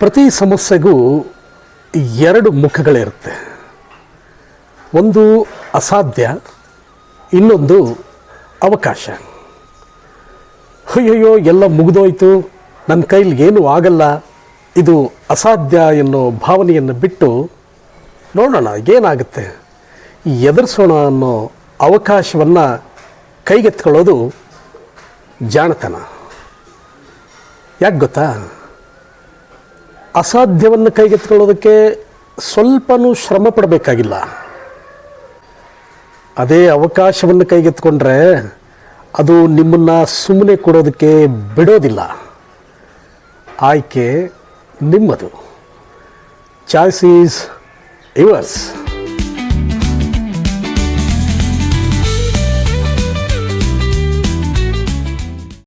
ಪ್ರತಿ ಸಮಸ್ಯೆಗೂ ಎರಡು ಮುಖಗಳಿರುತ್ತೆ. ಒಂದು ಅಸಾಧ್ಯ, ಇನ್ನೊಂದು ಅವಕಾಶ. ಅಯ್ಯಯ್ಯೋ, ಎಲ್ಲ ಮುಗಿದೋಯ್ತು. ನನ್ನ ಕೈಲಿ ಏನೂ ಆಗಲ್ಲ. ಇದು ಅಸಾಧ್ಯ ಎನ್ನೋ ಭಾವನೆಯನ್ನು ಬಿಟ್ಟು ನೋಡೋಣ, ಏನಾಗುತ್ತೆ? ಎದುರಿಸೋಣ ಅನ್ನೋ ಅವಕಾಶವನ್ನು ಕೈಗೆತ್ಕೊಳ್ಳೋದು ಜಾಣತನ. ಯಾಕೆ ಗೊತ್ತಾ? ಅಸಾಧ್ಯವನ್ನು ಕೈಗೆತ್ಕೊಳ್ಳೋದಕ್ಕೆ ಸ್ವಲ್ಪನೂ ಶ್ರಮ ಪಡಬೇಕಾಗಿಲ್ಲ. ಅದೇ ಅವಕಾಶವನ್ನು ಕೈಗೆತ್ಕೊಂಡ್ರೆ ಅದು ನಿಮ್ಮನ್ನು ಸುಮ್ಮನೆ ಕೊಡೋದಕ್ಕೆ ಬಿಡೋದಿಲ್ಲ. ಆಯ್ಕೆ ನಿಮ್ಮದು. Choice is yours